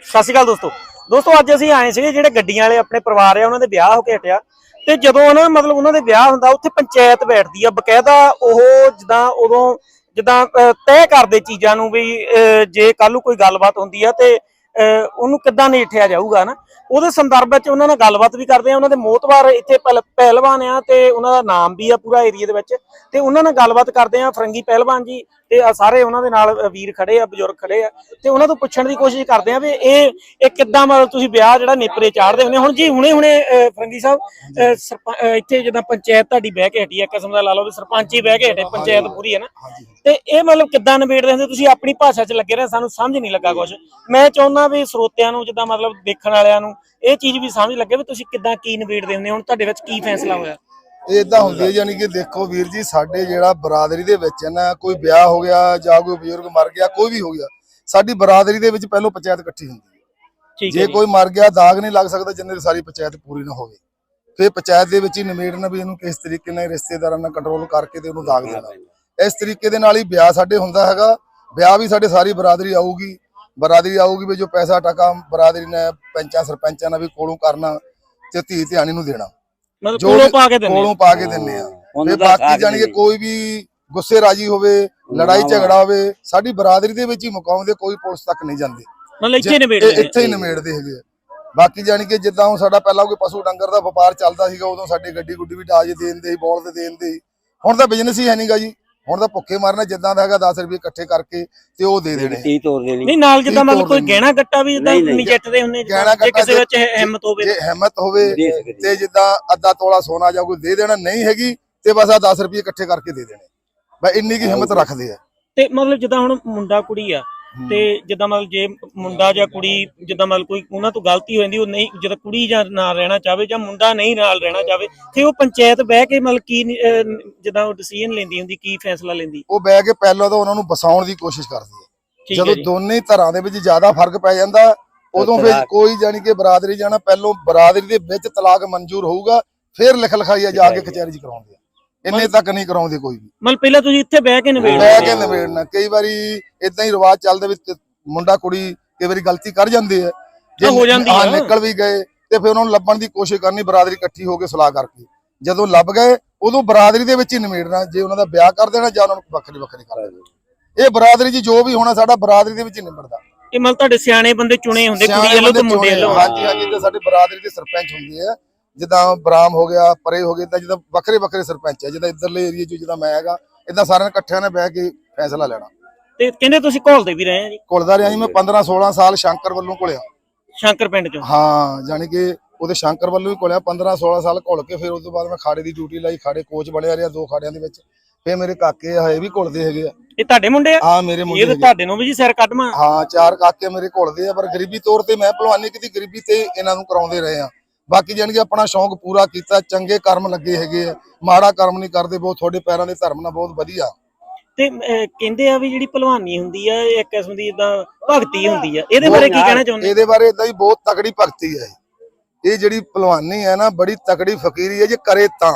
ਸਤਿ ਸ਼੍ਰੀ ਅਕਾਲ ਦੋਸਤੋ। ਦੋਸਤੋ ਅੱਜ ਅਸੀਂ ਆਏ ਸੀਗੇ ਜਿਹੜੇ ਗੱਡੀਆਂ ਵਾਲੇ ਆਪਣੇ ਪਰਿਵਾਰ ਆ ਉਹਨਾਂ ਦੇ ਵਿਆਹ ਹੋ ਕੇ ਹਟਿਆ। ਤੇ ਜਦੋਂ ਉਹਨਾਂ ਮਤਲਬ ਉਹਨਾਂ ਦੇ ਵਿਆਹ ਹੁੰਦਾ ਉੱਥੇ ਪੰਚਾਇਤ ਬੈਠਦੀ ਆ। ਬਕਾਇਦਾ ਉਹ ਜਿੱਦਾਂ ਉਦੋਂ ਜਿੱਦਾਂ ਤੈਅ ਕਰਦੇ ਚੀਜ਼ਾਂ ਨੂੰ ਵੀ ਅਹ, ਜੇ ਕੱਲ ਨੂੰ ਕੋਈ ਗੱਲਬਾਤ ਹੁੰਦੀ ਆ ਤੇ ਅਹ, ਉਹਨੂੰ ਕਿੱਦਾਂ ਨੇਠਿਆ ਜਾਊਗਾ ਨਾ ਉਹਦੇ ਸੰਦਰਭ ਵਿੱਚ ਉਹਨਾਂ ਨਾਲ ਗੱਲਬਾਤ ਵੀ ਕਰਦੇ ਆ। ਉਹਨਾਂ ਦੇ ਮੋਤਬਾਰ ਇੱਥੇ ਪਹਿਲ- ਪਹਿਲਵਾਨ ਆ ਤੇ ਉਹਨਾਂ ਦਾ ਨਾਮ ਵੀ ਆ ਪੂਰਾ ਏਰੀਆ ਦੇ ਵਿੱਚ। ਤੇ ਉਹਨਾਂ ਨਾਲ ਗੱਲਬਾਤ ਕਰਦੇ ਆ ਫਰੰਗੀ ਪਹਿਲਵਾਨ ਜੀ ਤੇ ਆ ਸਾਰੇ ਉਹਨਾਂ ਦੇ ਨਾਲ ਵੀਰ ਖੜੇ ਆ ਬਜ਼ੁਰਗ ਖੜੇ ਆ ਤੇ ਉਹਨਾਂ ਤੋਂ ਪੁੱਛਣ ਦੀ ਕੋਸ਼ਿਸ਼ ਕਰਦੇ ਆ ਵੀ ਇਹ ਇਹ ਕਿੱਦਾਂ ਮਤਲਬ ਤੁਸੀਂ ਵਿਆਹ ਜਿਹੜਾ ਨੇਪਰੇ ਚਾੜਦੇ ਹੁੰਦੇ ਹੁਣ ਜੀ ਹੁਣੇ ਹੁਣੇ ਫਰੰਗੀ ਸਾਹਿਬ ਇੱਥੇ ਜਿੱਦਾਂ ਪੰਚਾਇਤ ਤੁਹਾਡੀ ਬਹਿ ਕੇ ਹਟੀ ਆ ਕਿਸਮ ਦਾ ਲਾ ਲਓ ਵੀ ਸਰਪੰਚ ਹੀ ਬਹਿ ਕੇ ਹਟੇ ਪੰਚਾਇਤ ਪੂਰੀ ਹੈ ਨਾ। ਤੇ ਇਹ ਮਤਲਬ ਕਿੱਦਾਂ ਨਿਬੇੜਦੇ ਹੁੰਦੇ? ਤੁਸੀਂ ਆਪਣੀ ਭਾਸ਼ਾ 'ਚ ਲੱਗੇ ਰਹੇ ਸਾਨੂੰ ਸਮਝ ਨਹੀਂ ਲੱਗਾ ਕੁਝ ਮੈਂ ਚਾਹੁੰਦਾ ਵੀ ਸਰੋਤਿਆਂ ਨੂੰ ਜਿੱਦਾਂ ਮਤਲਬ ਦੇਖਣ ਵਾਲਿਆਂ ਨੂੰ ਇਹ ਚੀਜ਼ ਵੀ ਸਮਝ ਲੱਗੇ ਵੀ ਤੁਸੀਂ ਕਿੱਦਾਂ ਕੀ ਨਿਬੇੜਦੇ ਹੁੰਦੇ ਹੁਣ ਤੁਹਾਡੇ ਵਿੱਚ ਕੀ ਫੈਸਲਾ ਹੋਇਆ? ਇਹ ਇਦਾਂ ਹੁੰਦੀ ਹੈ ਯਾਨੀ ਕਿ ਦੇਖੋ ਵੀਰ ਜੀ ਸਾਡੇ ਜਿਹੜਾ ਬਰਾਦਰੀ ਦੇ ਵਿੱਚ ਹੈ ਨਾ ਕੋਈ ਵਿਆਹ ਹੋ ਗਿਆ ਜਾਂ ਕੋਈ ਬਜ਼ੁਰਗ ਮਰ ਗਿਆ ਕੋਈ ਵੀ ਹੋ ਗਿਆ ਸਾਡੀ ਬਰਾਦਰੀ ਦੇ ਵਿੱਚ ਪਹਿਲਾਂ ਪੰਚਾਇਤ ਇਕੱਠੀ ਹੁੰਦੀ ਹੈ। ਜੀ। ਕੋਈ ਮਰ ਗਿਆ ਦਾਗ ਨਹੀਂ ਲੱਗ ਸਕਦਾ ਜਿੰਨੇ ਸਾਰੀ ਪੰਚਾਇਤ ਪੂਰੀ ਨਾ ਹੋਵੇ। ਫਿਰ ਪੰਚਾਇਤ ਦੇ ਵਿੱਚ ਹੀ ਨਿਮੇੜਨਾ ਵੀ ਇਹਨੂੰ ਕਿਸ ਤਰੀਕੇ ਨਾਲ ਰਿਸ਼ਤੇਦਾਰਾਂ ਨਾਲ ਕੰਟਰੋਲ ਕਰਕੇ ਤੇ ਉਹਨੂੰ ਦਾਗ ਦੇਣਾ। ਇਸ ਤਰੀਕੇ ਦੇ ਨਾਲ ਹੀ ਵਿਆਹ ਸਾਡੇ ਹੁੰਦਾ ਹੈਗਾ। ਵਿਆਹ ਵੀ ਸਾਡੇ ਸਾਰੀ ਬਰਾਦਰੀ ਆਊਗੀ। ਬਰਾਦਰੀ ਆਊਗੀ ਵੀ ਜੋ ਪੈਸਾ ਟਕਾ ਬਰਾਦਰੀ ਨੇ ਪੰਚਾਂ ਸਰਪੰਚਾਂ ਨਾਲ ਵੀ ਕੋਲੋਂ ਕਰਨਾ ਤੇ ਧੀ ਧਿਆਣੀ ਨੂੰ ਦੇਣਾ। ਮਤਲਬ ਕੋਲੋਂ ਪਾ ਕੇ ਦਿੰਦੇ ਕੋਲੋਂ ਪਾ ਕੇ ਦਿੰਨੇ ਆ। ਤੇ ਬਾਕੀ ਜਾਣੀ ਕਿ। ਕੋਈ ਵੀ ਗੁੱਸੇ ਰਾਜੀ ਹੋਵੇ ਲੜਾਈ ਝਗੜਾ ਹੋਵੇ ਸਾਡੀ ਬਰਾਦਰੀ ਦੇ ਵਿੱਚ ਹੀ ਮੁਕਾਉਂਦੇ ਕੋਈ ਪੁਲਿਸ ਤੱਕ ਨਹੀਂ ਜਾਂਦੇ। ਮਤਲਬ ਇੱਥੇ ਨਿਬੇੜਦੇ ਇੱਥੇ ਹੀ ਨਿਮੇੜਦੇ ਹੈਗੇ। ਬਾਕੀ ਜਾਣੀ ਕਿ ਜਿੱਦਾਂ ਹੁਣ ਸਾਡਾ ਪਹਿਲਾਂ ਕੋਈ ਪਸ਼ੂ ਡੰਗਰ ਦਾ ਵਪਾਰ ਚੱਲਦਾ ਸੀਗਾ ਉਦੋਂ ਸਾਡੀ ਗੱਡੀ ਗੁੱਡੀ ਵੀ ਡਾਜ ਦੇਣ ਦੇ ਬੋਲ ਦੇ ਦੇਣ ਦੇ ਹੁਣ ਤਾਂ ਬਿਜ਼ਨਸ ਹੀ ਹੈ ਨਹੀਂਗਾ ਜੀ। ਹੁਣ ਤਾਂ ਭੁੱਖੇ ਮਾਰਨਾ ਜਿੱਦਾਂ ਦਾ ਹੈਗਾ 10 ਰੁਪਏ ਇਕੱਠੇ ਕਰਕੇ ਤੇ ਉਹ ਦੇ ਦੇਣੇ। ਤੀ ਤੋੜ ਦੇਣੀ। ਨਹੀਂ ਨਾਲ ਜਿੱਦਾਂ ਮਤਲਬ ਕੋਈ? ਗਹਿਣਾ ਗੱਟਾ ਵੀ ਜਿੱਦਾਂ ਨਹੀਂ, ਜੱਟਦੇ ਹੁੰਦੇ ਜੇ ਕਿਸੇ ਵਿੱਚ ਹਿੰਮਤ ਹੋਵੇ ਜੇ ਹਿੰਮਤ ਹੋਵੇ ਦੇ ਤੇ ਜਿੱਦਾਂ ਅੱਧਾ ਤੋਲਾ ਸੋਨਾ ਜਾਂ ਕੋਈ ਦੇ ਦੇਣਾ ਨਹੀਂ ਹੈਗੀ ਤੇ ਬਸ ਆ 10 ਰੁਪਏ ਇਕੱਠੇ ਕਰਕੇ ਦੇ ਦੇਣੇ। ਬਈ ਇੰਨੀ ਕੀ ਹਿੰਮਤ ਰੱਖਦੇ ਆ। ਤੇ ਮਤਲਬ ਜਿੱਦਾਂ ਹੁਣ ਮੁੰਡਾ ਕੁੜੀ ਆ ਤੇ ਜਿੱਦਾਂ ਮਤਲਬ ਜੇ ਮੁੰਡਾ ਜਾਂ ਕੁੜੀ ਜਿੱਦਾਂ ਮਤਲਬ ਕੋਈ ਉਹਨਾਂ ਤੋਂ ਗਲਤੀ ਹੋ ਜਾਂਦੀ ਉਹ ਨਹੀਂ ਜਦੋਂ ਕੁੜੀ ਜਾਂ ਨਾਲ ਰਹਿਣਾ ਚਾਹਵੇ ਜਾਂ ਮੁੰਡਾ ਨਹੀਂ ਨਾਲ ਰਹਿਣਾ ਚਾਹਵੇ ਤੇ ਉਹ ਪੰਚਾਇਤ ਬਹਿ ਕੇ ਮਤਲਬ ਕੀ ਅਹ ਜਿੱਦਾਂ ਉਹ ਡਿਸੀਜਨ ਲੈਂਦੀ ਹੁੰਦੀ ਕੀ ਫੈਸਲਾ ਲੈਂਦੀ? ਉਹ ਬਹਿ ਕੇ ਪਹਿਲਾਂ ਤਾਂ ਉਹਨਾਂ ਨੂੰ ਬਸਾਉਣ ਦੀ ਕੋਸ਼ਿਸ਼ ਕਰਦੀ ਹੈ। ਠੀਕ ਹੈ ਜਦੋਂ ਜੀ। ਦੋਨੇ ਧਰਾਂ ਦੇ ਵਿੱਚ ਜ਼ਿਆਦਾ ਫ਼ਰਕ ਪੈ ਜਾਂਦਾ ਉਦੋਂ ਫਿਰ ਤਲਾਕ। ਕੋਈ ਜਾਣੀ ਕਿ ਬਰਾਦਰੀ ਜਾਣਾ ਪਹਿਲੋਂ ਬਰਾਦਰੀ ਦੇ ਵਿੱਚ ਤਲਾਕ ਮਨਜ਼ੂਰ ਹੋਊਗਾ ਫਿਰ ਲਿਖ ਲਿਖਾਈਆ ਜਾ ਕੇ ਕਚਹਿਰੀ 'ਚ ਕਰਾਉਂਦੇ ਆ। ਇੰਨੇ ਤੱਕ ਨਹੀਂ ਕਰਾਉਂਦੇ ਕੋਈ ਵੀ। ਮਤਲਬ ਪਹਿਲਾਂ ਤੁਸੀਂ ਇੱਥੇ ਬਹਿ ਕੇ ਬਹਿ ਹੋ। ਕੇ ਨਿਬੇੜਨਾ। ਕਈ ਵਾਰੀ ਇਦਾਂ ਹੀ ਰਿਵਾਜ ਚੱਲਦੇ ਵਿੱਚ ਮੁੰਡਾ ਕੁੜੀ ਕਈ ਵਾਰੀ ਗਲਤੀ ਕਰ ਜਾਂਦੇ ਆ। ਹਾਂ, ਹੋ ਜਾਂਦੀ ਆ। ਨਿਕਲ ਵੀ ਗਏ ਤੇ ਫਿਰ ਉਹਨਾਂ ਨੂੰ ਲੱਭਣ ਦੀ ਕੋਸ਼ਿਸ਼ ਕਰਨੀ ਬਰਾਦਰੀ ਇਕੱਠੀ ਹੋ ਕੇ ਸਲਾਹ ਕਰਕੇ। ਜਦੋਂ ਲੱਭ ਗਏ ਉਦੋਂ ਬਰਾਦਰੀ ਦੇ ਵਿੱਚ ਹੀ ਨਿਬੇੜਨਾ। ਜੇ ਉਹਨਾਂ ਦਾ ਵਿਆਹ ਕਰ ਦੇਣਾ ਜਾਂ ਉਹਨਾਂ ਨੂੰ ਵੱਖਰੀ ਵੱਖਰੀ ਕਰ ਦੇਣਾ। ਇਹ ਬਰਾਦਰੀ 'ਚ ਜੋ ਵੀ ਹੋਣਾ ਸਾਡਾ ਬਰਾਦਰੀ ਦੇ ਵਿੱਚ ਹੀ ਨਿਬੜਦਾ। ਇਹ ਮਤਲਬ ਤੁਹਾਡੇ ਸਿਆਣੇ ਬੰਦੇ ਚੁਣੇ ਹੁੰਦੇ ਕੁੜੀ ਵੱਲੋਂ ਤੇ ਮੁੰਡੇ ਵੱਲੋਂ। ਹਾਂਜੀ ਹਾਂਜੀ ਤੇ ਸਾਡੇ ਬਰਾਦਰੀ ਦੇ ਸਰਪੰਚ ਹੁੰਦੇ ਆ। ਜਿੱਦਾਂ ਬਰਾਮ ਹੋ ਗਿਆ ਪਰੇ ਹੋ ਗਏ ਤਾਂ ਜਿੱਦਾਂ ਵੱਖਰੇ ਵੱਖਰੇ ਸਰਪੰਚ ਆ ਜਿੱਦਾਂ ਇੱਧਰਲੇ ਏਰੀਆ 'ਚ ਜਿੱਦਾਂ ਮੈਂ ਹੈਗਾ ਇਦਾਂ ਸਾਰਿਆਂ ਨੇ ਇਕੱਠਿਆਂ ਨੇ ਬਹਿ ਕੇ ਫੈਸਲਾ ਲੈਣਾ। ਤੇ ਕਹਿੰਦੇ ਤੁਸੀਂ ਘੋਲਦੇ ਵੀ ਰਹੇ ਆ ਜੀ? ਘੁਲਦਾ ਰਿਹਾ ਜੀ ਮੈਂ 15 16 ਸਾਲ ਸ਼ੰਕਰ ਵੱਲੋਂ ਘੁਲਿਆ। ਸ਼ੰਕਰ ਪਿੰਡ ਚੋਂ? ਹਾਂ ਜਾਣੀ ਕਿ ਉਹਦੇ ਸ਼ੰਕਰ ਵੱਲੋਂ ਵੀ ਘੁਲਿਆ 15 16 ਸਾਲ ਘੁਲ ਕੇ ਫਿਰ ਉਸ ਤੋਂ ਬਾਅਦ ਮੈਂ ਖਾੜੇ ਦੀ ਡਿਊਟੀ ਲਾਈ ਖਾੜੇ ਕੋਚ ਬਣਿਆ ਰਿਹਾ ਦੋ ਖਾੜਿਆਂ ਦੇ ਵਿੱਚ। ਫਿਰ ਮੇਰੇ ਕਾਕੇ ਹਏ ਵੀ ਘੁਲਦੇ ਹੈਗੇ ਆ। ਇਹ ਤੁਹਾਡੇ ਮੁੰਡੇ ਆ? ਹਾਂ ਮੇਰੇ ਮੁੰਡੇ ਇਹ ਤਾਂ ਹੈਗੇ। ਤੁਹਾਡੇ ਨੂੰ ਵੀ ਜੀ ਸਿਰ ਕੱਢਵਾ ਹਾਂ ਚਾਰ ਕਾਕੇ ਮੇਰੇ ਘੁਲਦੇ ਆ ਪਰ ਗਰੀਬੀ ਤੌਰ ਤੇ ਮੈਂ ਭਲਵਾਨੀ ਕੀਤੀ ਗਰੀਬੀ ਤੇ ਇਹਨਾਂ ਨੂੰ ਕਰਾਉਂਦੇ ਰਹੇ ਆ। ਬਾਕੀ ਜਾਣੀ ਕਿ ਆਪਣਾ ਸ਼ੌਂਕ ਪੂਰਾ ਕੀਤਾ ਚੰਗੇ ਕਰਮ ਲੱਗੇ ਹੈਗੇ ਆ ਮਾੜਾ ਕਰਮ ਨਹੀਂ ਕਰਦੇ ਬਹੁਤ ਤੁਹਾਡੇ ਪੈਰਾਂ ਦੇ ਧਰਮ ਨਾਲ ਬਹੁਤ ਵਧੀਆ। ਤੇ ਅਹ, ਕਹਿੰਦੇ ਆ ਵੀ ਜਿਹੜੀ ਭਲਵਾਨੀ ਹੁੰਦੀ ਆ ਇਹ ਇੱਕ ਕਿਸਮ ਦੀ ਇਦਾਂ ਭਗਤੀ ਹੁੰਦੀ ਆ। ਇਹਦੇ ਬਾਰੇ ਕੀ ਕਹਿਣਾ ਚਾਹੁੰਦੇ? ਇਹਦੇ ਬਾਰੇ ਇਦਾਂ ਹੀ ਬਹੁਤ ਤਕੜੀ ਭਗਤੀ ਹੈ। ਇਹ ਜਿਹੜੀ ਭਲਵਾਨੀ ਹੈ ਨਾ ਬੜੀ ਤਕੜੀ ਫਕੀਰੀ ਹੈ ਜੇ ਕਰੇ ਤਾਂ।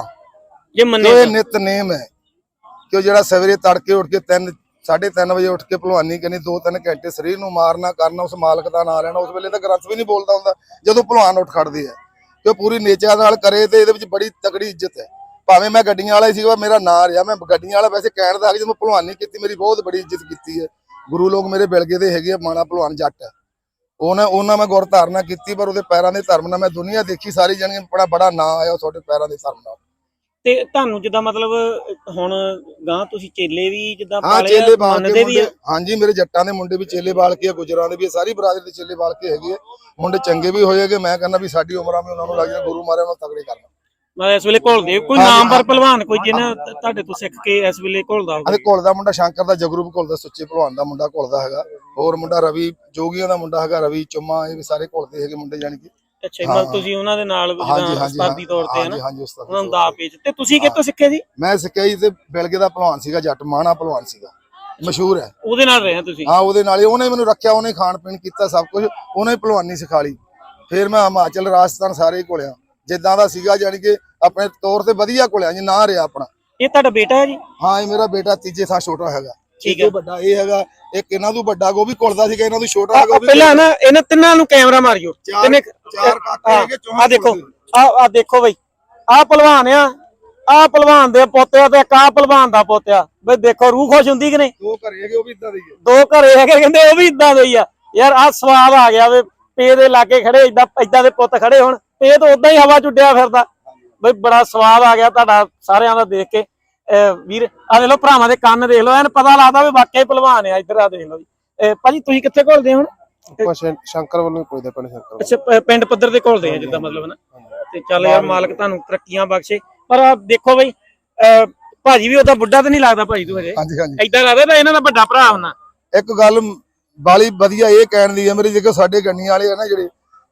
ਜੇ ਮੰਨੇ ਜੋ ਇਹ। ਨਿਤਨੇਮ ਹੈ। ਕਿ ਉਹ ਜਿਹੜਾ ਸਵੇਰੇ ਤੜਕੇ ਉੱਠ ਕੇ 3 3:30 ਵਜੇ ਉੱਠ ਕੇ ਭਲਵਾਨੀ ਕਰਨੀ 2-3 ਘੰਟੇ ਸਰੀਰ ਨੂੰ ਮਾਰਨਾ ਕਰਨਾ ਉਸ ਮਾਲਕ ਦਾ ਨਾਮ ਲੈਣਾ ਉਸ ਵੇਲੇ ਤਾਂ ਗ੍ਰੰਥ ਵੀ ਨਹੀਂ ਬੋਲਦਾ ਹੁੰਦਾ ਜਦੋਂ ਭਲਵਾਨ ਉੱਠ ਖੜਦੇ ਆ। ਕਿ ਉਹ ਪੂਰੀ ਨੇਚਰ ਨਾਲ ਕਰੇ ਤੇ ਇਹਦੇ ਵਿੱਚ ਬੜੀ ਤਕੜੀ ਇੱਜ਼ਤ ਹੈ। ਭਾਵੇਂ ਮੈਂ ਗੱਡੀਆਂ ਵਾਲਾ ਹੀ ਸੀਗਾ ਮੇਰਾ ਨਾਂ ਰਿਹਾ। ਮੈਂ ਗੱਡੀਆਂ ਵਾਲਾ ਵੈਸੇ ਕਹਿਣ ਦਾ ਕਿ ਜਦੋਂ ਮੈਂ ਭਲਵਾਨੀ ਕੀਤੀ ਮੇਰੀ ਬਹੁਤ ਬੜੀ ਇੱਜ਼ਤ ਕੀਤੀ ਹੈ। ਗੁਰੂ ਲੋਕ ਮੇਰੇ ਬਿਲਗੇ ਦੇ ਹੈਗੇ ਆ, ਮਾਣਾ ਭਲਵਾਨ ਜੱਟ ਹੈ। ਉਹਨਾਂ ਉਹਨਾਂ ਮੈਂ ਗੁਰ ਧਾਰਨਾ ਕੀਤੀ ਪਰ ਉਹਦੇ ਪੈਰਾਂ ਦੇ ਧਰਮ ਨਾਲ ਮੈਂ ਦੁਨੀਆ ਦੇਖੀ ਸਾਰੀ ਜਾਣੀ ਬੜਾ ਬੜਾ ਨਾਂ ਆਇਆ ਤੁਹਾਡੇ ਪੈਰਾਂ ਦੇ ਧਰਮ ਨਾਲ। ਤੇ ਤੁਹਾਨੂੰ ਜਿੱਦਾਂ ਮਤਲਬ ਹੁਣ ਗਾਂ ਤੁਸੀਂ ਚੇਲੇ ਵੀ ਜਿੱਦਾਂ ਹਾਂ ਪਾਲੇ ਆ, ਬਾਲ ਕੇ ਮੰਨਦੇ ਵੀ ਆ? ਮੁੰਡੇ ਹਾਂਜੀ ਮੇਰੇ ਜੱਟਾਂ ਦੇ ਮੁੰਡੇ ਵੀ ਚੇਲੇ ਬਾਲ ਕੇ ਆ ਗੁਜਰਾਂ ਦੇ ਵੀ ਆ, ਸਾਰੀ ਬਰਾਦਰੀ ਦੇ ਚੇਲੇ ਬਾਲ ਕੇ ਹੈਗੇ ਆ। ਮੁੰਡੇ ਚੰਗੇ ਵੀ ਹੋਏਗੇ ਮੈਂ ਕਹਿੰਦਾ ਵੀ ਸਾਡੀ ਉਮਰਾਂ ਵੀ ਉਹਨਾਂ ਨੂੰ ਲੱਗ ਜਾਣਾ ਗੁਰੂ ਮਾਰੇ ਉਹਨਾਂ ਨੂੰ ਤਗੜੇ ਕਰਨਾ ਮੈਂ ਇਸ ਵੇਲੇ ਘੋਲਦੇ ਕੋਈ ਹਾਂਜੀ, ਨਾਮਵਰ ਹਾਂ। ਪਹਿਲਵਾਨ ਕੋਈ ਜਿਹਨੇ ਤੁਹਾਡੇ ਤੋਂ ਸਿੱਖ ਕੇ ਇਸ ਵੇਲੇ ਘੋਲਦਾ ਹੋਵੇ ਅਤੇ ਘੁਲ ਦਾ ਮੁੰਡਾ ਸ਼ੰਕਰ ਦਾ ਜਗਰੂਪ ਘੁਲ ਦਾ ਸੁੱਚੇ ਭਲਵਾਨ ਦਾ ਮੁੰਡਾ ਘੁਲਦਾ ਹੈਗਾ। ਹੋਰ ਮੁੰਡਾ ਰਵੀ ਜੋਗੀਆਂ ਦਾ ਮੁੰਡਾ ਹੈਗਾ ਰਵੀ ਚੁੰਮਾ ਇਹ ਵੀ ਸਾਰੇ ਘੁਲਦੇ ਹੈਗੇ ਮੁੰਡੇ ਜਾਣੀ ਕਿ। ਅੱਛਾ ਜੀ, ਮਤਲਬ ਹਾਂ। ਤੁਸੀਂ ਉਹਨਾਂ ਦੇ ਨਾਲ ਹਾਂਜੀ ਜਿੱਦਾਂ ਹਾਂਜੀ ਉਸਤਾਦੀ ਤੌਰ ਤੇ ਹੈ ਹਾਂਜੀ ਨਾ? ਹਾਂਜੀ ਉਸਤਾਦੀ ਉਹਨਾਂ ਨੂੰ ਤੌਰ ਦਾ ਪੇਚ ਤੇ। ਤੁਸੀਂ ਕਿੱਥੋਂ ਸਿੱਖੇ ਸੀ ਮੈਂ ਸਿੱਖਿਆ ਜੀ ਤੇ ਬਿਲਗੇ ਦਾ ਭਲਵਾਨ ਸੀਗਾ ਜੱਟ ਮਾਣਾ ਭਲਵਾਨ ਸੀਗਾ। ਮਸ਼ਹੂਰ ਹੈ। ਉਹਦੇ ਨਾਲ ਰਹੇ ਆ ਤੁਸੀਂ? ਹਾਂ ਉਹਦੇ ਨਾਲ ਹੀ। ਉਹਨੇ ਮੈਨੂੰ ਰੱਖਿਆ ਉਹਨੇ ਖਾਣ ਪੀਣ ਕੀਤਾ ਸਭ ਕੁਝ ਉਹਨੇ ਹੀ ਭਲਵਾਨੀ ਸਿਖਾ ਲਈ। ਫਿਰ ਮੈਂ ਹਿਮਾਚਲ ਰਾਜਸਥਾਨ ਸਾਰੇ ਹੀ ਘੁਲਿਆ। ਜਿੱਦਾਂ ਦਾ ਸੀਗਾ ਜਾਣੀ ਕਿ ਆਪਣੇ ਤੌਰ ਤੇ ਵਧੀਆ ਘੁਲਿਆ ਜੀ ਨਾ ਰਿਹਾ ਆਪਣਾ। ਇਹ ਤੁਹਾਡਾ ਬੇਟਾ ਹੈ ਜੀ? ਹਾਂ ਇਹ ਮੇਰਾ ਬੇਟਾ ਤੀਜੇ ਥਾਂ ਛੋਟਾ ਹੈਗਾ। ਠੀਕ ਹੈ ਤੋਂ ਵੱਡਾ ਇਹ ਹੈਗਾ ਇੱਕ ਇਹਨਾਂ ਤੋਂ ਵੱਡਾ ਗਾ, ਉਹ ਵੀ ਕੁਲਦਾ ਸੀਗਾ ਇਹਨਾਂ ਤੋਂ ਛੋਟਾ ਵੀ ਪਹਿਲਾਂ ਨਾ ਇਹਨਾਂ ਤਿੰਨਾਂ ਨੂੰ ਕੈਮਰਾ ਮਾਰਿਓ। ਤਿੰਨੇ ਚਾਰ ਕਾਕੇ ਹੈਗੇ ਚੌਹਾਂ ਆ ਦੇਖੋ। ਆ ਆ ਦੇਖੋ ਬਈ ਆ ਪਹਿਲਵਾਨ ਆ ਆ ਪਹਿਲਵਾਨ ਦੇ ਪੋਤਿਆ ਤੇ ਕਾ ਪਹਿਲਵਾਨ ਦਾ ਪੋਤਿਆ। ਬਈ ਦੇਖੋ ਰੂਹ ਖੁਸ਼ ਹੁੰਦੀ ਕਿ ਨਹੀਂ? ਦੋ ਘਰੇ ਹੈਗੇ ਉਹ ਵੀ ਇਦਾਂ ਦੇ ਹੀ ਆ। ਦੋ ਘਰੇ ਹੈਗੇ ਕਹਿੰਦੇ ਉਹ ਵੀ ਇਦਾਂ ਦੇ ਹੀ ਆ। ਯਾਰ ਆ ਸਵਾਦ ਆ ਗਿਆ ਵੇ ਪੇ ਦੇ ਲਾਗੇ ਖੜੇ ਇਦਾਂ ਇਦਾਂ ਦੇ ਪੁੱਤ ਖੜੇ ਹੁਣ। ਪੇ ਤਾਂ ਉਦਾਂ ਹੀ ਹਵਾ ਚ ਉੱਡਿਆ ਫਿਰਦਾ। ਬਈ ਬੜਾ ਸਵਾਦ ਆ ਗਿਆ ਤੁਹਾਡਾ ਸਾਰਿਆਂ ਦਾ ਦੇਖ ਕੇ। ਵੀਰ ਆ ਦੇਖ ਲਓ ਭਰਾਵਾਂ ਦੇ ਕੰਨ ਦੇਖ ਲਓ ਐਨ ਪਤਾ ਲੱਗਦਾ ਵੀ ਵਾਕਿਆ ਹੀ ਪਹਿਲਵਾਨ ਆ ਇੱਧਰ ਆ ਦੇਖ ਲਓ ਜੀ। ਭਾਜੀ ਤੁਸੀਂ ਕਿੱਥੇ ਘੁਲਦੇ ਹੋ ਹੁਣ? ਆਪਾਂ ਸ਼ੰ- ਸ਼ੰਕਰ ਵੱਲੋਂ ਹੀ ਪੁੱਛਦੇ ਪਿੰਡ ਸ਼ੰਕਰ ਅੱਛਾ ਪ- ਪਿੰਡ ਪੱਧਰ ਤੇ ਘੁਲਦੇ ਆ ਜਿੱਦਾਂ ਮਤਲਬ ਨਾ ਤੇ ਚੱਲ ਯਾਰ ਮਾਲਕ ਤੁਹਾਨੂੰ ਤਰੱਕੀਆਂ ਬਖਸ਼ੇ। ਪਰ ਆ ਦੇਖੋ ਬਈ ਅਹ ਭਾਜੀ ਵੀ ਉਹਦਾ ਬੁੱਢਾ ਤਾਂ ਨਹੀਂ ਲੱਗਦਾ ਭਾਜੀ ਤੂੰ ਹਜੇ। ਹਾਂਜੀ ਹਾਂਜੀ। ਏਦਾਂ ਲੱਗਦਾ ਤਾਂ ਇਹਨਾਂ ਦਾ ਵੱਡਾ ਭਰਾ ਹੁੰਨਾ ਇੱਕ ਗੱਲ ਬਾਲੀ ਵਧੀਆ ਇਹ ਕਹਿਣ ਦੀ ਹੈ ਮੇਰੀ ਦੇਖੋ ਸਾਡੇ ਗੰਨੀ ਵਾਲੇ ਆ ਨਾ ਜਿਹੜੇ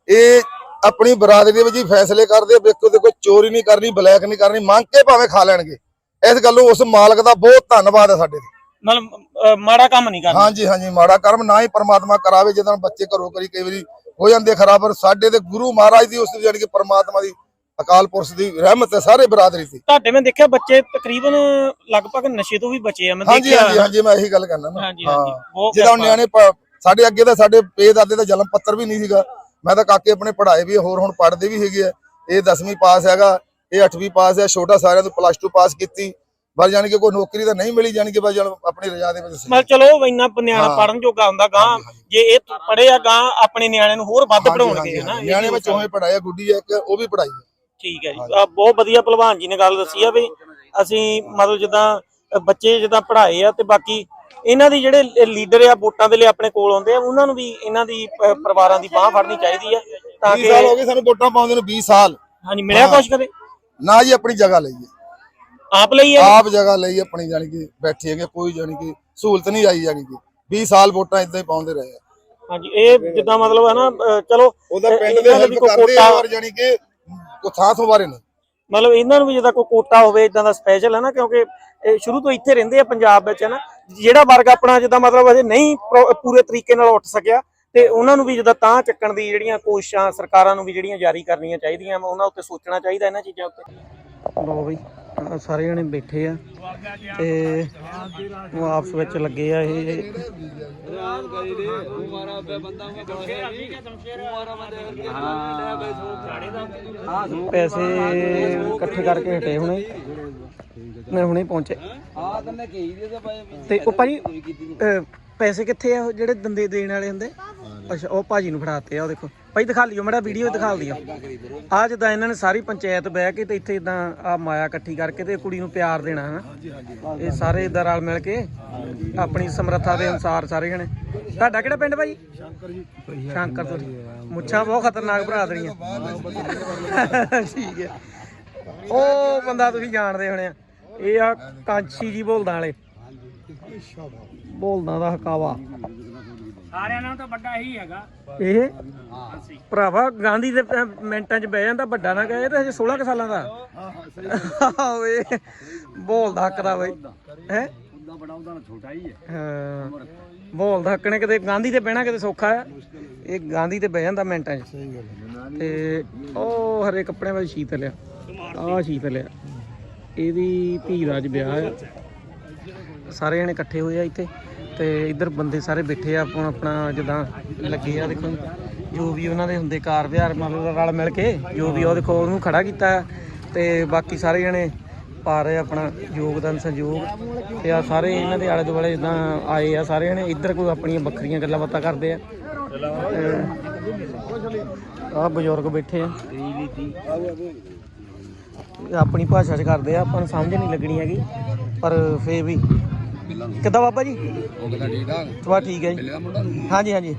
ਇਹ ਆਪਣੀ ਬਰਾਦਰੀ ਦੇ ਵਿੱਚ ਹੀ ਫੈਸਲੇ ਕਰਦੇ ਆ ਵੀ ਦੇਖੋ ਚੋਰੀ ਨਹੀਂ ਕਰਨੀ ਬਲੈਕ ਨਹੀਂ ਕਰਨੀ ਮੰਗ ਕੇ ਭਾਵੇਂ ਖਾ ਲੈਣਗੇ। ਇਸ ਗੱਲੋਂ ਉਸ ਮਾਲਕ ਦਾ ਬਹੁਤ ਧੰਨਵਾਦ ਹੈ ਸਾਡੇ ਤੇ। ਮਤਲਬ ਮਾੜਾ ਕੰਮ ਨਹੀਂ ਕਰਨਾ। ਹਾਂਜੀ ਹਾਂਜੀ ਮਾੜਾ ਕਰਮ ਨਾ ਹੀ ਪਰਮਾਤਮਾ ਕਰਾਵੇ ਜਦੋਂ ਬੱਚੇ ਘਰੋਂ ਕਰੀ ਕਈ ਵਾਰੀ ਹੋ ਜਾਂਦੇ ਖਰਾਬ। ਪਰ ਸਾਡੇ ਤੇ ਗੁਰੂ ਮਹਾਰਾਜ ਦੀ ਉਸ ਜਾਨੀ ਕਿ ਪਰਮਾਤਮਾ ਦੀ ਅਕਾਲ ਪੁਰਸ਼ ਦੀ ਰਹਿਮਤ ਹੈ ਸਾਰੇ ਬਰਾਦਰੀ ਤੇ। ਤੁਹਾਡੇ ਮੈਂ ਦੇਖਿਆ ਬੱਚੇ ਤਕਰੀਬਨ ਲਗਭਗ ਨਸ਼ੇ ਤੋਂ ਵੀ ਬਚੇ ਆ ਮੈਂ ਹਾਂਜੀ ਦੇਖਿਆ। ਹਾਂਜੀ ਹਾਂਜੀ ਮੈਂ ਇਹੀ ਗੱਲ ਕਰਨਾ ਨਾ। ਹਾਂਜੀ ਹਾਂਜੀ ਬਹੁਤ ਜਿਹਦਾ ਕਿਰਪਾ। ਨਿਆਣੇ ਪ- ਸਾਡੇ ਅੱਗੇ ਤਾਂ ਸਾਡੇ ਪੇ ਦਾਦੇ ਦਾ ਜਨਮ ਪੱਤਰ ਵੀ ਨਹੀਂ ਸੀਗਾ। ਮੈਂ ਤਾਂ ਕਾਕੇ ਆਪਣੇ ਪੜ੍ਹਾਏ ਵੀ ਆ, ਹੋਰ ਹੁਣ ਪੜ੍ਹਦੇ ਵੀ ਹੈਗੇ ਆ। ਇਹ 10ਵੀਂ ਪਾਸ ਹੈਗਾ। ਇਹ 8ਵੀਂ ਪਾਸ ਹੈ ਛੋਟਾ ਸਾਰਿਆਂ ਤੋਂ ਪਲੱਸ 2 ਪਾਸ ਕੀਤੀ। ਪਰ ਜਾਣੀ ਕਿ ਕੋਈ ਨੌਕਰੀ ਤਾਂ ਨਹੀਂ ਮਿਲੀ ਜਾਣੀ ਕਿ ਬਸ ਆਪਣੀ ਰਜਾ ਦੇ ਵਿੱਚ ਮਤਲਬ ਚਲੋ ਇੰਨਾ ਨਿਆਣਾ। ਪੜਨ ਜੋਗਾ ਹੁੰਦਾ ਗਾਂ ਜੇ ਇਹ ਪੜੇ ਆ ਗਾਂ ਆਪਣੇ ਨਿਆਣੇ ਨੂੰ ਹੋਰ ਵੱਧ ਪੜਾਉਣਗੇ ਹਨਾ? ਇਹ ਨਿਆਣੇ ਵਿੱਚ ਉਵੇਂ ਪੜਾਇਆ ਗੁੱਡੀ ਇੱਕ ਉਹ ਵੀ ਪੜਾਈ ਠੀਕ ਹੈ ਜੀ। ਬਹੁਤ ਵਧੀਆ ਭਲਵਾਨ ਜੀ ਨੇ ਗੱਲ ਦੱਸੀ ਆ ਵੀ ਅਸੀਂ ਮਤਲਬ ਜਿੱਦਾਂ ਬੱਚੇ ਜਿੱਦਾਂ ਪੜ੍ਹਾਏ ਆ ਤੇ ਬਾਕੀ ਇਹਨਾਂ ਦੀ ਜਿਹੜੇ ਲੀਡਰ ਆ ਵੋਟਾਂ ਦੇ ਲਈ ਆਪਣੇ ਕੋਲ ਆਉਂਦੇ ਆ ਉਹਨਾਂ ਨੂੰ ਵੀ ਇਹਨਾਂ ਦੀ ਪਰਿਵਾਰਾਂ ਦੀ ਬਾਹ ਫੜਨੀ ਚਾਹੀਦੀ ਆ ਤਾਂ 20 ਸਾਲ ਹੋ ਕਿ ਗਏ ਸਾਨੂੰ ਵੋਟਾਂ ਪਾਉਂਦੇ ਨੂੰ 20 ਸਾਲ। ਹਾਂਜੀ ਮਿਲਿਆ ਕੁਛ ਕਦੇ? ਨਾ ਜੀ ਆਪਣੀ ਜਗ੍ਹਾ ਲਈ ਹੈ। ਆਪ ਲਈ ਆਪ ਜਗ੍ਹਾ ਲਈ ਆਪਣੀ ਜਾਣੀ ਕਿ ਬੈਠੇ ਹੈਗੇ ਕੋਈ ਜਾਣੀ ਕਿ ਸਹੂਲਤ ਨਹੀਂ ਆਈ ਜਾਣੀ ਕਿ 20 ਸਾਲ ਵੋਟਾਂ ਇਦਾਂ ਹੀ ਪਾਉਂਦੇ ਰਹੇ ਆ। ਹਾਂਜੀ ਇਹ ਜਿੱਦਾਂ ਮਤਲਬ ਹੈ ਨਾ ਅ, ਚਲੋ ਉਹਦਾ ਇਹ- ਪਿੰਡ ਦੇ ਇਹਨਾਂ ਦਾ ਵੀ ਹੈਲਪ ਕੋਈ ਕਰਦੇ ਆ ਕੋਟਾ- ਔਰ ਜਾਣੀ ਕਿ ਕੋ ਥਾਂ ਤੋਂ ਬਾਰੇ ਨਹੀਂ ਮਤਲਬ ਇਹਨਾਂ ਨੂੰ ਵੀ ਜਿੱਦਾਂ ਕੋਈ ਕੋਟਾ ਹੋਵੇ ਇਦਾਂ ਦਾ ਸਪੈਸ਼ਲ ਹੈ ਨਾ ਕਿਉਂਕਿ ਇਹ ਸ਼ੁਰੂ ਤੋਂ ਇੱਥੇ ਰਹਿੰਦੇ ਆ ਪੰਜਾਬ ਵਿੱਚ ਹੈ ਨਾ। ਜਿਹੜਾ ਵਰਗ ਆਪਣਾ ਜਿੱਦਾਂ ਮਤਲਬ ਅਜੇ ਨਹੀਂ ਪ੍ਰੋ- ਪੂਰੇ ਤਰੀਕੇ ਨਾਲ ਉੱਠ ਸਕਿਆ ਤੇ ਉਹਨਾਂ ਨੂੰ ਵੀ ਜਿੱਦਾਂ ਤਾਂ ਚੱਕਣ ਦੀ ਜਿਹੜੀਆਂ ਕੋਸ਼ਿਸ਼ਾਂ ਸਰਕਾਰਾਂ ਨੂੰ ਵੀ ਜਿਹੜੀਆਂ ਜਾਰੀ ਕਰਨੀਆਂ ਚਾਹੀਦੀਆਂ ਉਹਨਾਂ ਉੱਤੇ ਸੋਚਣਾ ਚਾਹੀਦਾ ਇਹਨਾਂ ਚੀਜ਼ਾਂ ਉੱਤੇ। ਲੋ ਬਈ ਸਾਰੇ ਜਣੇ ਬੈਠੇ ਆ ਤੇ ਉਹ ਆਪਸ ਵਿੱਚ ਲੱਗੇ ਆ ਇਹ। ਪੈਸੇ ਇਕੱਠੇ ਕਰਕੇ ਹਟੇ ਹੁਣੇ। ਮੈਂ ਹੁਣੇ ਪਹੁੰਚੇ। ਤੇ ਉਹ ਭਾਜੀ ਪੈਸੇ ਕਿੱਥੇ ਆ ਜਿਹੜੇ ਦੰਦੇ ਦੇਣ ਵਾਲੇ ਹੁੰਦੇ? ਅੱਛਾ, ਉਹ ਭਾਜੀ ਨੂੰ ਫੜਾਤੇ ਆ, ਉਹ ਦੇਖੋ। ਭਾਈ ਦਿਖਾ ਲਿਓ ਮੇਰਾ ਵੀਡੀਓ ਦਿਖਾ ਦਿਓ। ਆ ਜਿੱਦਾਂ ਇਹਨਾਂ ਨੇ ਸਾਰੀ ਪੰਚਾਇਤ ਬਹਿ ਕੇ ਤੇ ਇੱਥੇ ਇਦਾਂ ਆ ਮਾਇਆ ਇਕੱਠੀ ਕਰਕੇ ਤੇ ਕੁੜੀ ਨੂੰ ਪਿਆਰ ਦੇਣਾ, ਹਨਾ? ਇਹ ਸਾਰੇ ਇਦਾਂ ਰਲ ਮਿਲ ਕੇ ਆਪਣੀ ਸਮਰੱਥਾ ਦੇ ਅਨੁਸਾਰ ਸਾਰੇ ਜਣੇ। ਤੁਹਾਡਾ ਕਿਹੜਾ ਪਿੰਡ ਭਾਈ ਸ਼ੰਕਰ ਜੀ। ਸ਼ੰਕਰ ਤੋਂ ਮੁੱਛਾਂ ਬਹੁਤ ਖਤਰਨਾਕ ਭਰਾ ਦੇਣੀਆਂ ਠੀਕ ਹੈ। ਉਹ ਬੰਦਾ ਤੁਸੀਂ ਜਾਣਦੇ ਹੋਣੇ ਆ। ਇਹ ਆ ਕਾਂਚੀ ਜੀ ਬੋਲਦਾਂ ਵਾਲੇ। ਬੋਲਦਾ ਦਾ ਹਕਾਵਾ। ਸਾਰਿਆਂ ਨਾਲੋਂ ਤਾਂ ਵੱਡਾ ਇਹੀ ਹੈਗਾ। ਇਹ? ਭਰਾਵਾ ਗਾਂਧੀ ਦੇ ਅਹ, ਮਿੰਟਾਂ 'ਚ ਬਹਿ ਜਾਂਦਾ ਵੱਡਾ ਨਾ ਕਹੇ ਤੇ ਹਜੇ 16 ਕੁ ਸਾਲਾਂ ਦਾ। ਓਏ ਬੋਲਦਾ ਹੱਕਦਾ ਬਈ। ਹੈ? ਉਹਦਾ ਬੜਾ ਉਹਦਾ ਛੋਟਾ ਹੀ ਹੈ। ਹਾਂ ਬੋਲਦਾ ਹੱਕਣੇ ਕਿਤੇ ਗਾਂਧੀ ਤੇ ਬਹਿਣਾ ਕਿਤੇ ਸੌਖਾ ਆ ਇਹ ਗਾਂਧੀ ਤੇ ਬਹਿ ਜਾਂਦਾ ਮਿੰਟਾਂ 'ਚ। ਤੇ ਉਹ ਹਰੇ ਕੱਪੜਿਆਂ ਵਿੱਚ ਸ਼ੀਤ ਲਿਆ। ਆਹ ਸ਼ੀਤ ਲਿਆ। ਇਹਦੀ ਧੀ ਦਾ ਅੱਜ ਵਿਆਹ ਆ ਸਾਰੇ ਜਣੇ ਇਕੱਠੇ ਹੋਏ ਆ ਇੱਥੇ। ਤੇ ਇੱਧਰ ਬੰਦੇ ਸਾਰੇ ਬੈਠੇ ਆ ਆਪਣਾ ਆਪਣਾ ਜਿੱਦਾਂ ਲੱਗੇ ਆ, ਦੇਖੋ, ਜੋ ਵੀ ਉਹਨਾਂ ਦੇ ਹੁੰਦੇ ਕਾਰ ਵਿਹਾਰ, ਮਤਲਬ ਰਲ ਮਿਲ ਕੇ, ਜੋ ਵੀ ਉਹ ਦੇਖੋ, ਉਹਨੂੰ ਖੜਾ ਕੀਤਾ ਆ ਤੇ ਬਾਕੀ ਸਾਰੇ ਜਣੇ ਪਾ ਰਹੇ ਆ ਆਪਣਾ ਯੋਗਦਾਨ ਸਹਿਯੋਗ ਤੇ ਆ ਸਾਰੇ ਇਹਨਾਂ ਦੇ ਆਲੇ ਦੁਆਲੇ ਜਿੱਦਾਂ ਆਏ ਆ, ਸਾਰੇ ਜਣੇ, ਇੱਧਰ ਕੋਈ ਆਪਣੀਆਂ ਵੱਖਰੀਆਂ ਗੱਲਾਂ ਬਾਤਾਂ ਕਰਦੇ ਆ। ਆ ਬਜ਼ੁਰਗ ਬੈਠੇ ਆ। ਆਪਣੀ ਭਾਸ਼ਾ 'ਚ ਕਰਦੇ ਆ, ਆਪਾਂ ਨੂੰ ਸਮਝ ਨਹੀਂ ਲੱਗਣੀ ਹੈਗੀ, ਪਰ ਫੇਰ ਵੀ ਕਿੱਦਾਂ ਬਾਬਾ ਜੀ? ਉਹ ਕਹਿੰਦਾ ਠੀਕ ਠਾਕ। ਤਵਾ ਠੀਕ ਹੈ ਜੀ। ਮਿਲਿਆ ਮੁੰਡਾ ਨੂੰ? ਹਾਂਜੀ ਹਾਂਜੀ।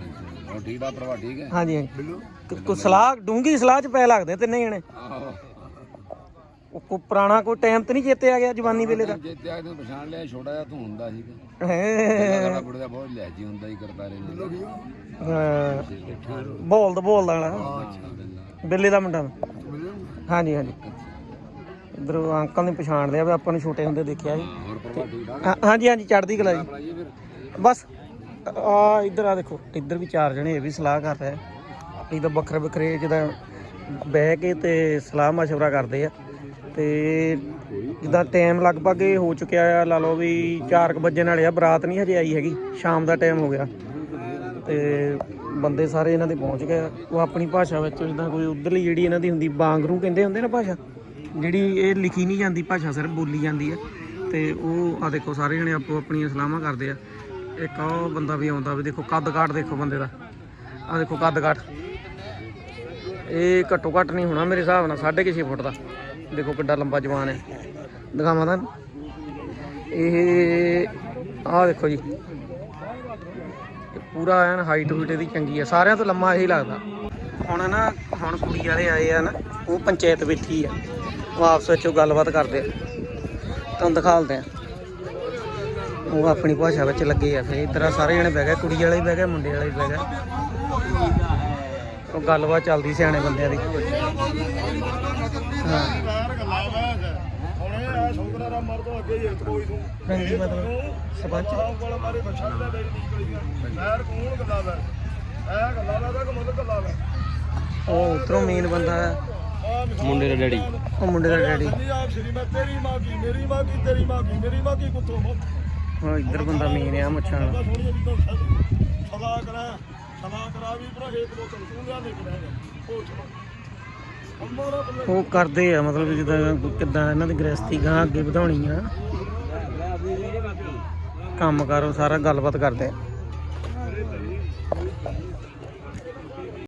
ਉਹ ਠੀਕ ਠਾਕ ਭਰਾ ਠੀਕ ਹੈ? ਹਾਂਜੀ ਹਾਂਜੀ। ਕੋ- ਕੋਈ ਸਲਾਹ ਡੂੰਗੀ ਸਲਾਹ 'ਚ ਪੈ ਲੱਗਦੇ ਤਿੰਨੇ ਜਣੇ। ਆਹੋ। ਉਹ ਕੋ ਪੁਰਾਣਾ ਕੋਈ ਟਾਈਮ ਤੇ ਨਹੀਂ ਚੇਤੇ ਆ ਗਿਆ ਜਵਾਨੀ ਵੇਲੇ ਦਾ? ਜੇ ਤੇ ਆ ਤੈਨੂੰ ਪਛਾਣ ਲਿਆ ਛੋਟਾ ਜਿਹਾ ਤੂੰ ਹੁੰਦਾ ਸੀਗਾ। ਹੈਂ। ਸਾਡਾ ਬੁੜੇ ਦਾ ਬਹੁਤ ਲਿਆਜੀ ਹੁੰਦਾ ਹੀ ਕਰਦਾ ਰਹਿੰਦਾ ਹਾਂ। ਬੋਲਦਾ ਬੋਲਦਾ ਵਾਲਾ। ਬਿੱਲੇ ਦਾ ਮੁੰਡਾ? ਹਾਂਜੀ ਹਾਂਜੀ। ਇਧਰ ਅੰਕਲ ਨੇ ਪਛਾਣਦੇ ਆ ਵੀ ਆਪਾਂ ਨੂੰ ਛੋਟੇ ਹੁੰਦੇ ਦੇਖਿਆ ਸੀ। ਹੋਰ ਪਰਵਾ ਠੀਕ ਠਾਕ? ਹਾਂ- ਹਾਂਜੀ ਹਾਂਜੀ ਚੜ੍ਹਦੀ ਕਲਾ ਜੀ। ਫਿਰ। ਬਸ ਆ ਇੱਧਰ ਆ ਦੇਖੋ ਇੱਧਰ ਵੀ ਚਾਰ ਜਣੇ ਇਹ ਵੀ ਸਲਾਹ ਕਰ ਰਹੇ ਆ। ਇਹ ਤਾਂ ਵੱਖਰੇ ਵੱਖਰੇ ਜਿਹਦਾ ਬਹਿ ਕੇ ਤੇ ਸਲਾਹ ਮਸ਼ਵਰਾ ਕਰਦੇ ਆ। ਤੇ ਜਿੱਦਾਂ ਟਾਈਮ ਲਗਭਗ ਇਹ ਹੋ ਚੁੱਕਿਆ ਆ ਲਾ ਲਓ ਵੀ 4 ਵਜੇ ਨਾਲੇ ਆ ਬਰਾਤ ਨਹੀਂ ਹਜੇ ਆਈ ਹੈਗੀ ਸ਼ਾਮ ਦਾ ਟਾਈਮ ਹੋ ਗਿਆ। ਤੇ ਬੰਦੇ ਸਾਰੇ ਇਹਨਾਂ ਦੇ ਪਹੁੰਚ ਗਏ ਆ। ਉਹ ਆਪਣੀ ਭਾਸ਼ਾ ਵਿੱਚ ਜਿੱਦਾਂ ਕੋਈ ਉਧਰਲੀ ਜਿਹੜੀ ਇਹਨਾਂ ਦੀ ਹੁੰਦੀ ਬਾਂਗਰੂ ਕਹਿੰਦੇ ਹੁੰਦੇ ਨਾ ਭਾਸ਼ਾ? ਜਿਹੜੀ ਇਹ ਲਿਖੀ ਨਹੀਂ ਜਾਂਦੀ, ਭਾਸ਼ਾ ਸਿਰਫ ਬੋਲੀ ਜਾਂਦੀ ਹੈ। ਤੇ ਉਹ ਆ ਦੇਖੋ, ਸਾਰੇ ਜਣੇ ਆਪੋ ਆਪਣੀਆਂ ਸਲਾਮਾਂ ਕਰਦੇ ਆ। ਇੱਕ ਉਹ ਬੰਦਾ ਵੀ ਆਉਂਦਾ ਵੀ ਦੇਖੋ, ਕੱਦ ਕਾਠ ਦੇਖੋ ਬੰਦੇ ਦਾ। ਆ ਦੇਖੋ, ਕੱਦ ਕਾਠ ਇਹ ਘੱਟੋ ਘੱਟ ਨਹੀਂ ਹੋਣਾ ਮੇਰੇ ਹਿਸਾਬ ਨਾਲ 6.5 ਫੁੱਟ ਦਾ। ਦੇਖੋ ਕਿੱਡਾ ਲੰਬਾ ਜਵਾਨ ਹੈ। ਦਿਖਾਵਾਂ ਤਾਂ ਇਹ ਆਹ ਦੇਖੋ ਜੀ। ਪੂਰਾ ਐਨ ਹਾਈਟ ਹੂਟ ਇਹਦੀ ਚੰਗੀ ਹੈ ਸਾਰਿਆਂ ਤੋਂ ਲੰਮਾ ਇਹੀ ਲੱਗਦਾ। ਹੁਣ ਨਾ, ਹੁਣ ਕੁੜੀ ਵਾਲੇ ਆਏ ਆ ਨਾ, ਉਹ ਪੰਚਾਇਤ ਬੈਠੀ ਆ। ਆਪਸ ਵਿੱਚ ਗੱਲਬਾਤ ਕਰਦੇ ਆ। ਤੁਹਾਨੂੰ ਦਿਖਾਲਦੇ ਆ। ਉਹ ਆਪਣੀ ਭਾਸ਼ਾ ਵਿੱਚ ਲੱਗੇ ਆ ਫਿਰ। ਇਧਰ ਆ ਸਾਰੇ ਜਣੇ ਬਹਿ ਗਏ, ਕੁੜੀ ਵਾਲੇ ਵੀ ਬਹਿ ਗਏ, ਮੁੰਡੇ ਵਾਲੇ ਵੀ ਬਹਿ ਗਏ। ਉਹ ਗੱਲਬਾਤ ਚੱਲਦੀ ਸਿਆਣੇ ਬੰਦਿਆਂ ਦੀ। ਹਾਂ। ਰੰਗੀ ਮਤਲਬ ਸਰਪੰਚ ਉਹ ਉਧਰੋਂ ਮੇਨ ਬੰਦਾ ਹੈ ਮੁੰਡੇ ਦਾ ਡੈਡੀ। ਉਹ ਮੁੰਡੇ ਦਾ ਡੈਡੀ। ਤੇਰੀ ਮਾਂ ਕੀ ਮੇਰੀ ਮਾਂ ਕੀ ਤੇਰੀ ਮਾਂ ਕੀ ਮੇਰੀ ਮਾਂ ਕੀ ਕੁੱਤੋਂ ਉਹ ਇੱਧਰ ਬੰਦਾ ਮੇਨ ਆ ਮੁੱਛਾਂ ਵਾਲਾ। ਸਦਾ ਕਰਾ ਸਦਾ ਕਰਾ ਵੀ ਭਰਾ ਇੱਕ ਦੋ ਤੂੰ ਲਿਆ ਨਿਕਲਿਆ ਉਹ ਉਹ ਕਰਦੇ ਆ ਮਤਲਬ ਜਿੱਦਾਂ ਕਿੱਦਾਂ ਇਹਨਾਂ ਦੀ ਗ੍ਰਸਤੀ ਗਾਂ ਅੱਗੇ ਵਧਾਉਣੀ ਆ। ਕੰਮ ਕਰੋ ਸਾਰਾ ਗੱਲਬਾਤ ਕਰਦੇ ਆ।